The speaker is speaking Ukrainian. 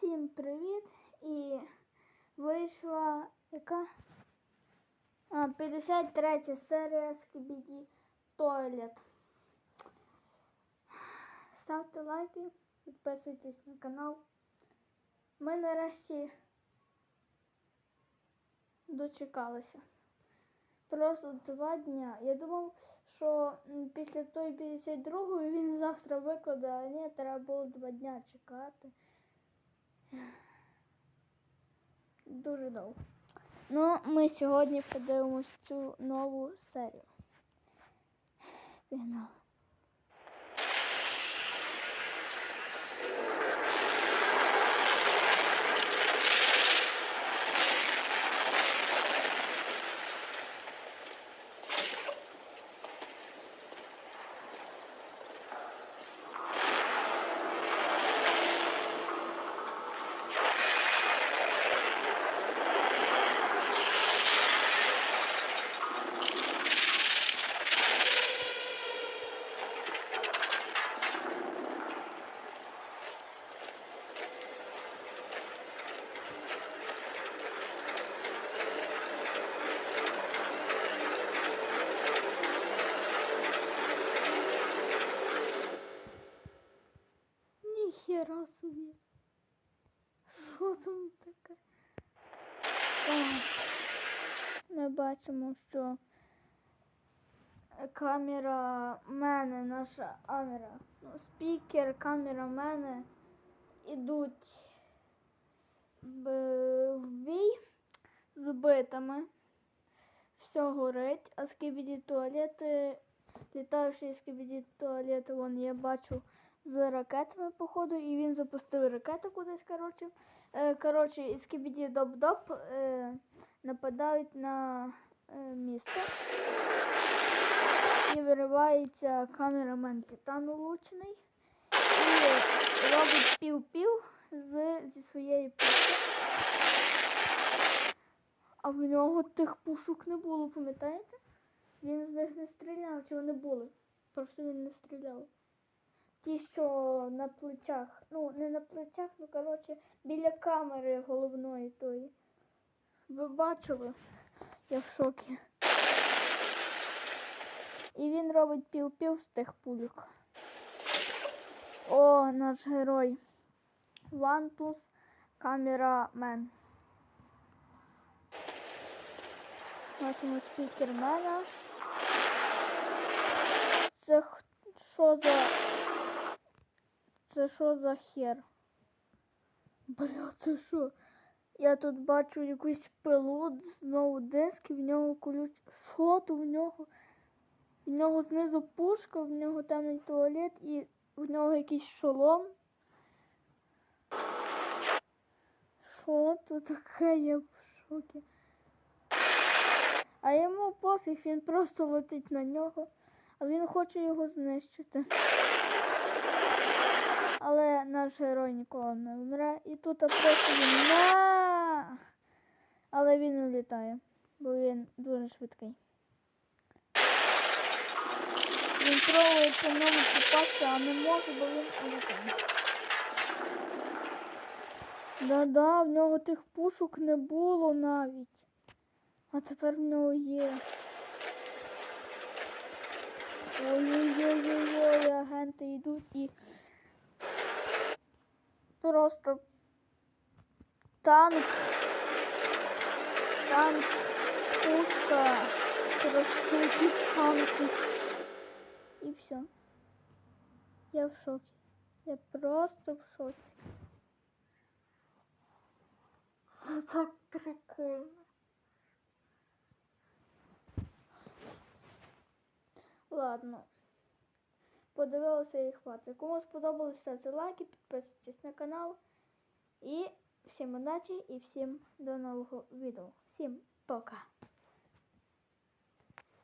Всім привіт! І вийшла яка? А, 53 серія Скібіді Тойлет. Ставте лайки, підписуйтесь на канал. Ми нарешті дочекалися. Просто два дня. Я думав, що після тої 52-ї він завтра викладе, а ні, треба було два дня чекати. Дуже довго. Ну, ми сьогодні подивимось цю нову серію. Пігнали. Собі. Що там таке? Так. Ми бачимо, що камера мене, наша камера, ну, спікер, камера мене ідуть в бій з битами. Все горить, а скибіді туалети, літаючі скибіді туалети, вон я бачу з ракетами, походу, і він запустив ракету кудись. Коротше, е, коротше і скибіді доп-доп е, нападають на е, місто. І виривається камерамен Титан улучений. І робить пів-пів зі своєї пушки. А в нього тих пушок не було, пам'ятаєте? Він з них не стріляв, чи вони були? Просто він не стріляв. Ті, що на плечах. Ну, не на плечах, ну коротше, біля камери головної тої. Ви бачили? Я в шокі. І він робить пів-пів з тих пульок. О, наш герой. Вантус камерамен. Бачимо спікермена. Це що за. Це що за хер? Бля, це що? Я тут бачу якусь пилу, знову диск, і в нього колюч. Що то в нього? В нього знизу пушка, в нього темний туалет і в нього якийсь шолом. Що то таке? Я в шокі. А йому пофіг, він просто летить на нього, а він хоче його знищити. Наш герой ніколи не вмре. І тут просто він на. Але він улітає, бо він дуже швидкий. Він пробує по ньому попасти, а не може, бо він улітає. Да-да, в нього тих пушок не було навіть. А тепер в нього є. Ой-ой-ой-ой, агенти йдуть і просто танк. Танк, пушка. Коротше, це якісь танки. І все. Я в шокі. Я просто в шоці. Це так прикольно. Ладно. Подивилася і хватить. Кому сподобалось, ставте лайки, підписуйтесь на канал. І всім удачі і всім до нового відео. Всім пока!